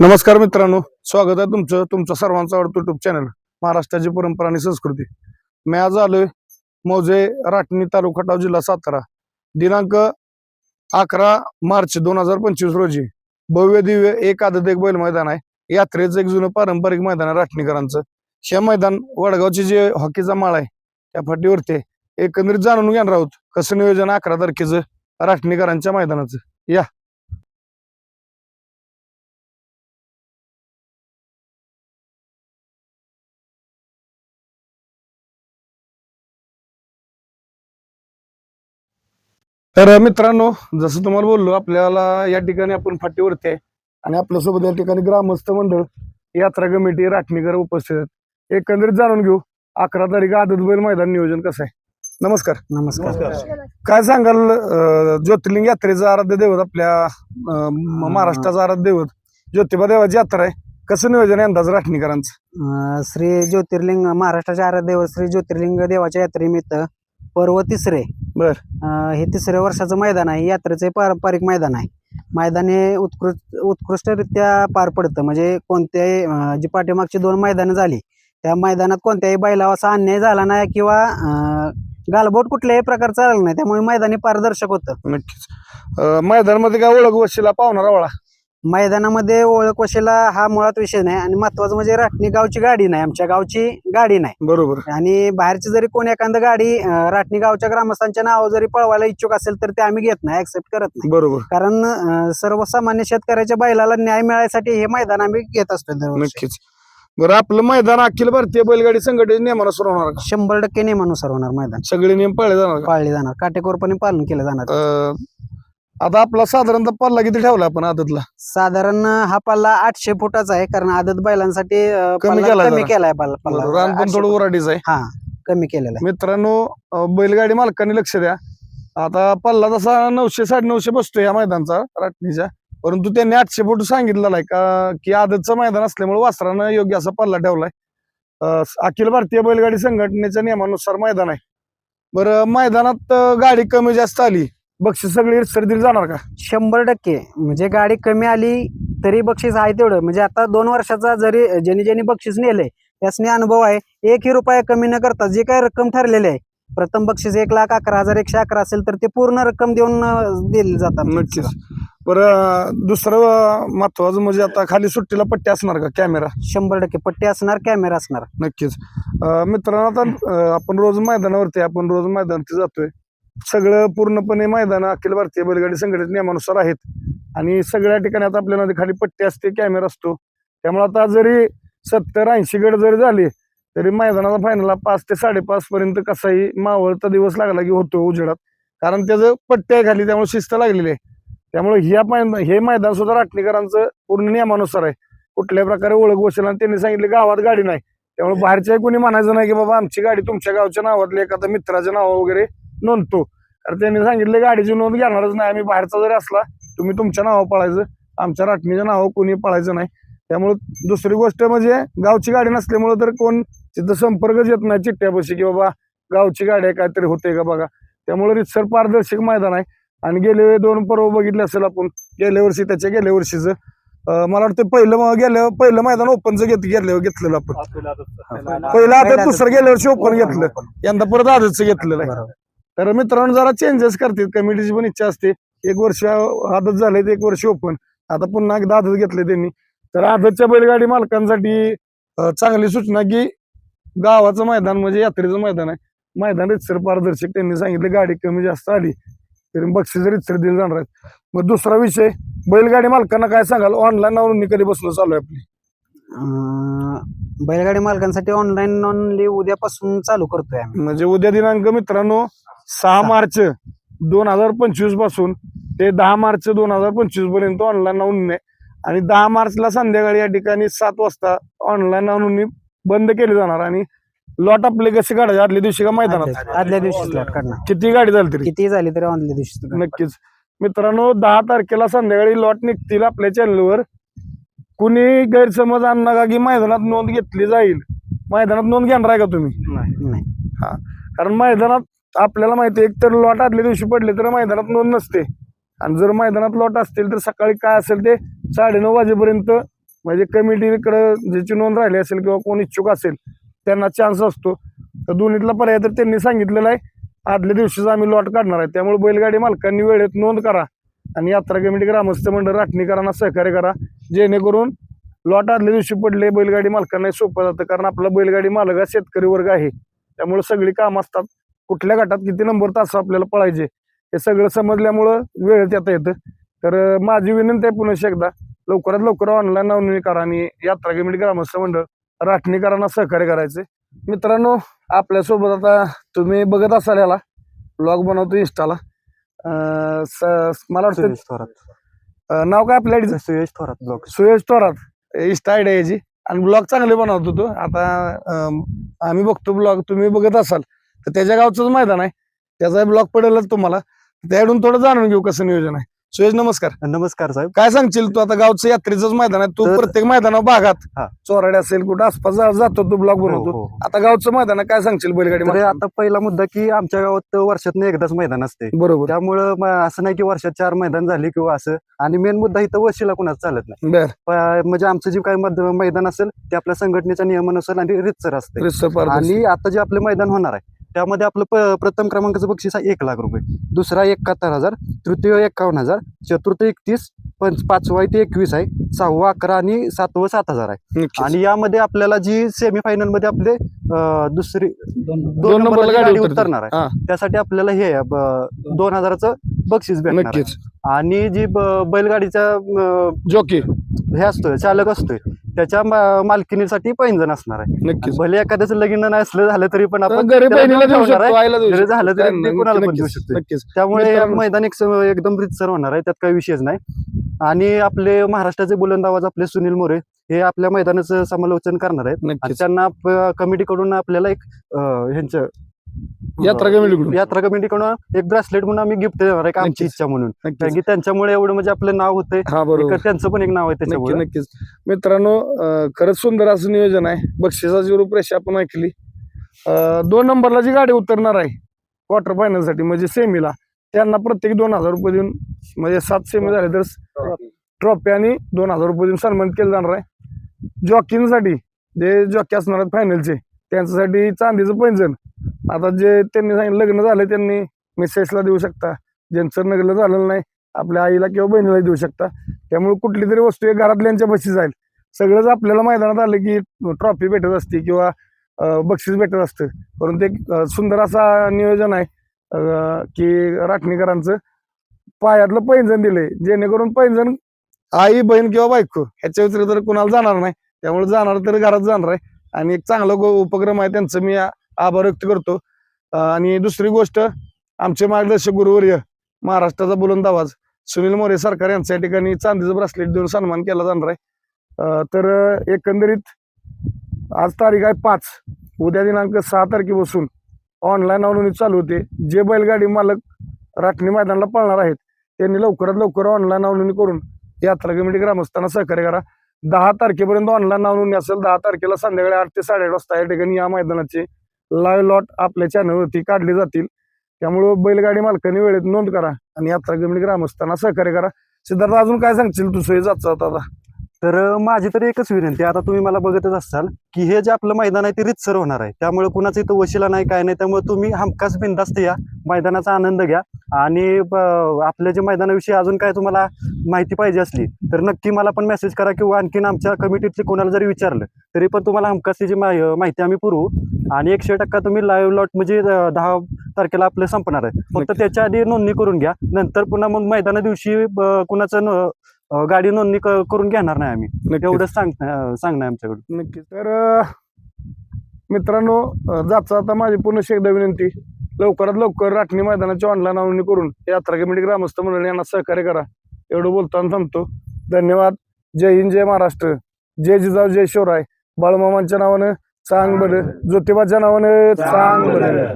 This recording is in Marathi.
नमस्कार मित्रांनो स्वागत आहे तुमचं तुमचं सर्वांचं आवडतं युट्यूब चॅनल महाराष्ट्राची परंपरा आणि संस्कृती. मी आज आलोय मौजे राटणी तालुका टाव जिल्हा सातारा. दिनांक अकरा मार्च दोन हजार पंचवीस रोजी भव्य दिव्य एक आदत एक बैल मैदान आहे. यात्रेचं एक जुनं पारंपरिक मैदान आहे राटणीकरांचं. हे मैदान वडगावचे जे हॉकीचा माळ आहे त्या फाटीवरती आहे. एकंदरीत जाणून घेणार आहोत कसं नियोजन अकरा तारखेचं राटणीकरांच्या मैदानाचं. या. तर मित्रांनो जसं तुम्हाला बोललो आपल्याला या ठिकाणी आपण फाटीवरती आहे. आणि आपल्यासोबत या ठिकाणी ग्रामस्थ मंडळ यात्रा कमिटी राटणीकर उपस्थित. आहेत एकंदरीत जाणून घेऊ अकरा तारीख आदत बैल मैदान नियोजन कसं आहे? नमस्कार. नमस्कार. काय सांगाल ज्योतिर्लिंग यात्रेचं आराध्य दैवत आपल्या महाराष्ट्राचं आराध्य दैवत ज्योतिबा देवाची यात्रा आहे. कसं नियोजन आहे अंदाज राटणीकरांचं अं, श्री ज्योतिर्लिंग महाराष्ट्राच्या आराध्य देव श्री ज्योतिर्लिंग देवाच्या यात्रेनिमित्त पर्व तिसरे. बर. अं, हे तिसऱ्या वर्षाचं मैदान आहे. यात्रेचे पारंपरिक मैदान आहे. मैदान हे उत्कृष्ट उत्कृष्टरित्या पार पडतं. म्हणजे कोणत्याही अं, जी पाठीमागची दोन मैदानं झाली त्या मैदानात कोणत्याही बैलावर असा अन्याय झाला नाही किंवा अं, गालबोट कुठल्याही प्रकारचा झाला नाही. त्यामुळे मैदानी पारदर्शक होतं. नक्कीच. अं, मैदानामध्ये काय ओळख वशिला पाहुणारा वळा. मैदानामध्ये ओळख वशेला हा मुळात विषय नाही आणि महत्वाचं म्हणजे राटणी गावची गाडी नाही आमच्या गावची गाडी नाही. बरोबर. आणि बाहेरची जरी कोणी एखादं गाडी अं, राटणी गावच्या ग्रामस्थांच्या नावावर जरी पळवायला इच्छुक असेल तर ते आम्ही घेत नाही ऍक्सेप्ट करत नाही. बरोबर. कारण अं, सर्वसामान्य शेतकऱ्याच्या बैलाला न्याय मिळायसाठी हे मैदान आम्ही घेत असतो दरवर्षी. नक्कीच. बरं आपलं मैदान अखिल भारतीय बैलगाडी संघटनेच्या नियमानुसार होणार का? शंभर टक्के नियमानुसार होणार मैदान. सगळे नियम पाळले जाणार का? पाळले जाणार. काटेकोरपणे पालन केलं जाणार. अं, आता आपला साधारणतः पल्ला किती ठेवला आपण आदतला? साधारण हा पल्ला आठशे फुटाचा आहे कारण आदत बैलांसाठी अं, कमी पल्ला केलाय कमी जरा. केलाय पल्ला. रान पण 800 थोडं फूट. वराडीच आहे. हा कमी केलेला आहे. मित्रांनो अं, बैलगाडी मालकांनी लक्ष द्या. आता पल्ला तसा नऊशे साडे नऊशे बसतो या मैदानचा राटणीच्या. परंतु त्यांनी आठशे फूट सांगितलेला आहे का की आदतचं मैदान असल्यामुळे वासरानं योग्य असा पल्ला ठेवलाय. अं, अखिल भारतीय बैलगाडी संघटनेच्या नियमानुसार मैदान आहे. बरं मैदानात अं, गाडी कमी जास्त आली. बक्षीस सगळी सर्दी जाणार का? शंभर टक्के. म्हणजे गाडी कमी आली तरी बक्षीस आहे तेवढं. म्हणजे आता दोन वर्षाचा जरी ज्यांनी ज्यांनी बक्षीस नेलंय त्यासनी अनुभव आहे. एकही रुपया कमी न करता जे काय रक्कम ठरलेली आहे प्रथम बक्षीस एक लाख अकरा हजार एकशे अकरा असेल तर ते पूर्ण रक्कम देऊन दिली जातात. नक्कीच. बरं दुसरं महत्वाचं म्हणजे आता खाली सुट्टीला पट्टी असणार का? कॅमेरा? शंभर टक्के. पट्टी असणार कॅमेरा असणार. नक्कीच. मित्रांनो आता आपण रोज मैदानावरती आपण रोज मैदानावरती जातोय. सगळं पूर्णपणे मैदान अखिल भारतीय बैलगाडी संघटित नियमानुसार आहेत. आणि सगळ्या ठिकाणी आता आपल्याला खाली पट्टी असते कॅमेरा असतो. त्यामुळे आता जरी सत्तर ऐंशी गड जरी झाले तरी मैदानाचा फायनलला पाच ते साडेपाच पर्यंत कसाही मावळता दिवस लागला की होतो उजेडात. कारण त्याचं पट्टी खाली त्यामुळे शिस्त लागलेली आहे. त्यामुळे ह्या मैदान हे मैदान सुद्धा राटणीकरांचं पूर्ण नियमानुसार आहे. कुठल्या प्रकारे ओळख बसेल आणि त्यांनी सांगितलं गावात गाडी नाही. त्यामुळे बाहेरच्या कोणी म्हणायचं नाही की बाबा आमची गाडी तुमच्या गावच्या नावातली एखाद्या मित्राच्या नावा वगैरे नोंदतो. कारण त्यांनी सांगितले गाडीची नोंद घेणारच नाही. आम्ही बाहेरचा जरी असला तुम्ही तुमच्या नावावर पळायचं. आमच्या राटणीच्या नावावर कोणी पळायचं नाही. त्यामुळे दुसरी गोष्ट म्हणजे गावची गाडी नसल्यामुळे तर कोण तिथं संपर्कच येत नाही चिठ्ठ्यापाशी की बाबा गावची गाडी आहे काहीतरी होते का बघा. त्यामुळे रितसर पारदर्शक मैदान आहे. आणि गेले दोन पर्व बघितले असेल आपण गेल्या वर्षी त्याच्या गेल्या वर्षीचं. मला वाटतं पहिलं गेल्या पहिलं मैदान ओपनचं घेत गेलं घेतलेलं आपण. पहिलं आता दुसरं गेल्या वर्षी ओपन घेतलं. यंदा परत आदतचं घेतलेलं आहे. तर मित्रांनो जरा चेंजेस करतात कमिटीची पण इच्छा असते. एक वर्ष आदत झाले एक वर्ष ओपन आता पुन्हा एकदा आदत घेतले त्यांनी. तर आदतच्या बैलगाडी मालकांसाठी चांगली सूचना की गावाचं मैदान म्हणजे यात्रेचं मैदान आहे. मैदान रितसर पारदर्शक त्यांनी सांगितलं गाडी कमी जास्त आली तरी बक्षीस रितसर दिले जाणार आहेत. मग दुसरा विषय बैलगाडी मालकांना काय सांगाल? ऑनलाईन नोंदणी कधी बसणं चालू आहे आपली. बैलगाडी मालकांसाठी ऑनलाईन नोंदणी उद्यापासून चालू करतोय म्हणजे उद्या दिनांक मित्रांनो सहा मार्च दोन हजार पंचवीसपासून ते दहा मार्च दोन हजार पंचवीसपर्यंत ऑनलाईन नोंदणी आणि दहा मार्चला संध्याकाळी या ठिकाणी सात वाजता ऑनलाईन नोंदणी बंद केली जाणार आणि लॉट आपले कसे काढायचे? आदल्या दिवशी का मैदानात? आदल्या दिवशी. स्लॉट करणार किती गाडी झाली तरी? किती झाली तरी आदल्या दिवशी. नक्कीच. मित्रांनो दहा तारखेला संध्याकाळी लॉट निघतील आपल्या चॅनलवर कुणी गैरसमज आणू नका की मैदानात नोंद घेतली जाईल? मैदानात नोंद घेणार आहे का तुम्ही? नाही. कारण मैदानात आपल्याला माहिती आहे, एक तर लॉट आदल्या दिवशी पडले तर मैदानात नोंद नसते. आणि जर मैदानात लॉट असतील तर सकाळी काय असेल ते साडेनऊ वाजेपर्यंत म्हणजे कमिटीकडं ज्याची नोंद राहिली असेल किंवा कोण इच्छुक असेल त्यांना चान्स असतो. तर दोन्हीतला पर्याय तर त्यांनी सांगितलेला आहे. आदल्या दिवशीच आम्ही लॉट काढणार आहे. त्यामुळे बैलगाडी मालकांनी वेळेत नोंद करा. आणि यात्रा कमिटी ग्रामस्थ मंडळ राखणीकरांना सहकार्य करा. जेणेकरून लॉट आदल्या दिवशी पडले बैलगाडी मालकांना सोपं जातं. कारण आपला बैलगाडी मालक हा शेतकरी वर्ग आहे. त्यामुळे सगळी कामं असतात. कुठल्या गटात किती नंबर तास आपल्याला पळायचे हे सगळं समजल्यामुळं वेळेत येता येतं. तर माझी विनंती आहे पुन्हा एकदा लवकरात लवकर ऑनलाईन नोंदणी करा आणि यात्रा कमिटी ग्रामस्थ मंडळ राटणीकरांना सहकार्य करायचे. मित्रांनो आपल्यासोबत आता तुम्ही बघत असाल याला ब्लॉग बनवतो स- मला वाटतं थोरात. नाव काय आपल्या आईचं? Suyash Thorat blog Suyash Thorat. Insta idea याची. आणि ब्लॉग चांगले बनवतो तो. आता आम्ही बघतो ब्लॉग तुम्ही बघत असाल. तर त्याच्या गावचंच मैदान आहे. त्याचा ब्लॉग पडेलच तुम्हाला. त्याकडून थोडं जाणून घेऊ कसं नियोजन आहे. सुयश नमस्कार. नमस्कार साहेब. काय सांगशील तू आता गावचं यात्रेचंच मैदान आहे. तू तर- प्रत्येक मैदानावर भागात हा. चोराडे असेल कुठं आसपास जा- जातो तू ब्लॉग हो, बनवतो हो. आता गावचं मैदान आहे. काय सांगशील बैलगाडी तर? आता पहिला मुद्दा की आमच्या गावात वर्षातनं एकदाच मैदान असते बरोबर. त्यामुळं म- असं नाही की वर्षात चार मैदान झाली किंवा असं. आणि मेन मुद्दा इथं वशिला कुणाच चालत नाही. बर. प- म्हणजे आमचं जे काही मद- मैदान असेल ते आपल्या संघटनेच्या नियमानुसार आणि रितसर असते. आणि आता जे आपलं मैदान होणार आहे त्यामध्ये आपलं प- प्रथम क्रमांकाचं बक्षीस आहे एक लाख रुपये. दुसरा एकाहत्तर हजार तृतीय एक्कावन्न हजार चतुर्थ एकतीस पंच पाचवा आहे ते एकवीस आहे सहावा अकरा आणि सातवं सात हजार आहे. आणि यामध्ये आपल्याला जी सेमीफायनलमध्ये आपले दुसरी दोन नंबरला नंबरला गाडी. उतरणार. आहे. त्यासाठी आपल्याला हे दोन हजाराचं बक्षीस भेटणार आणि जी बैलगाडीचा जॉकी. हे असतोय चालक असतोय. त्याच्या मा- मालकीनीसाठी पैंजण असणार आहे. नक्कीच. भले एखाद्याचं लगीन नसलं झालं तरी पण आपण गरीब त्याला बहिणीला देऊ ठेवणार आहे. शकतो आईला देऊ जरी शकतो. झालं तरी काय ते नाही, कोणाला पण नक्कीच, देऊ शकतो. नक्कीच. त्यामुळे मित्रांनो- मैदान एक एकदम रितसर होणार आहे त्यात काही विषयच नाही. आणि आपले महाराष्ट्राचे बुलंद आवाज आपले सुनील मोरे हे आपल्या मैदानाचं समालोचन करणार आहेत. आणि नक्कीच. त्यांना कमिटीकडून आपल्याला एक अं, ह्यांचं यात्रा कमिटीकडून यात्रा कमिटीकडून एक ब्रेसलेट म्हणून आम्ही गिफ्ट देणार आहे एक आमची. इच्छा म्हणून. कारण नक्कीच की त्यांच्यामुळे एवढं म्हणजे आपलं नाव होतंय. हा बरोबर. त्यांचं पण एक नाव आहे त्याच्यामुळे. नक्कीच. मित्रांनो खरंच सुंदर असं नियोजन आहे. बक्षिसाची रूपरेषा आपण ऐकली. दोन नंबरला जी गाडी उतरणार आहे क्वार्टर फायनलसाठी म्हणजे सेमीला त्यांना प्रत्येक दोन हजार रुपये देऊन म्हणजे सात सेमी झाले तर ट्रॉफी आणि दोन हजार रुपये देऊन सन्मानित केलं जाणार आहे. जॉकींसाठी जे जॉकी असणार आहेत फायनलचे त्यांच्यासाठी चांदीचं पैंजण. आता जे त्यांनी सांगितलं लग्न झालं त्यांनी मिसेसला देऊ शकता. ज्यांचं लग्न झालेलं नाही आपल्या आईला किंवा बहिणीला देऊ शकता. त्यामुळे कुठली तरी वस्तू एक घरातल्यांच्या बक्षीस जाईल. सगळंच आपल्याला मैदानात आलं की ट्रॉफी भेटत असते किंवा बक्षीस भेटत असतं. परंतु एक सुंदर असा नियोजन आहे की राखणीकरांचं पायातलं पैंजण दिलंय. जेणेकरून पैंजण आई बहीण किंवा बायको ह्याच्या व्यतिरिक्त तर कुणाला जाणार नाही. त्यामुळे जाणार तर घरात जाणार आहे. आणि एक चांगला गो- उपक्रम आहे त्यांचं. मी आभार व्यक्त करतो. आणि दुसरी गोष्ट आमचे मार्गदर्शक गुरुवर्य महाराष्ट्राचा बुलंद आवाज सुनील मोरे सरकार यांच्या ठिकाणी चांदीचं ब्रासलेट देऊन सन्मान केला जाणार आहे. तर एकंदरीत आज तारीख आहे पाच. उद्या दिनांक सहा तारखेपासून ऑनलाईन नोंदणी चालू होते. जे बैलगाडी मालक राखणी मैदानाला पळणार आहेत त्यांनी लवकरात लवकर ऑनलाईन नोंदणी करून यात्रा कमिटी ग्रामस्थांना सहकार्य करा. दहा तारखेपर्यंत ऑनलाईन नोंदणी असेल दहा तारखेला संध्याकाळी आठ ते साडेआठ वाजता या ठिकाणी या मैदानाचे लाईव्ह लॉट आपल्या चॅनलवरती काढली जातील. त्यामुळं बैलगाडी मालकाने वेळेत नोंद करा आणि यात्रा कमिटी ग्रामस्थांना सहकार्य करा. सिद्धार्थ अजून काय सांगशील तू सोयी जात आता? तर माझी तर एकच विनंती आता तुम्ही मला बघतच असाल की हे जे आपलं मैदान आहे ते रितसर होणार आहे. त्यामुळे कुणाचं इथं वशिला नाही काय नाही त्यामुळे तुम्ही हमखास बिंदास्त या. मैदानाचा आनंद घ्या. आणि ब- आपल्या जे मैदानाविषयी अजून काय तुम्हाला माहिती पाहिजे असली तर नक्की मला पण मेसेज करा किंवा आणखीन आमच्या कमिटीतले कोणाला जरी विचारलं तरी पण तुम्हाला हमखास त्याची माहि- माहिती आम्ही पुरवू. आणि एकशे टक्का तुम्ही लाईव्ह लॉट म्हणजे दहा तारखेला आपलं संपणार आहे. फक्त नक्की. त्याच्या आधी नोंदणी करून घ्या. नंतर पुन्हा मग मैदाना दिवशी कुणाचं गाडी नोंदणी करून घेणार नाही आम्ही. एवढंच सांग अं, सांगणं आहे आमच्याकडून. नक्कीच. तर मित्रांनो अं, जाता आता माझी पुन्हा एकदा विनंती. लवकरात लवकर राठणी मैदानाची ऑनलाईन नोंदणी करून यात्रा कमिटी ग्रामस्थ मंडळी यांना सहकार्य करा. एवढं बोलताना थांबतो. धन्यवाद. जय हिंद जय महाराष्ट्र. जय जिजाऊ जय शिवराय. बाळमामांच्या नावानं चांग बरं. ज्योतिबाच्या नावानं चांग बरं.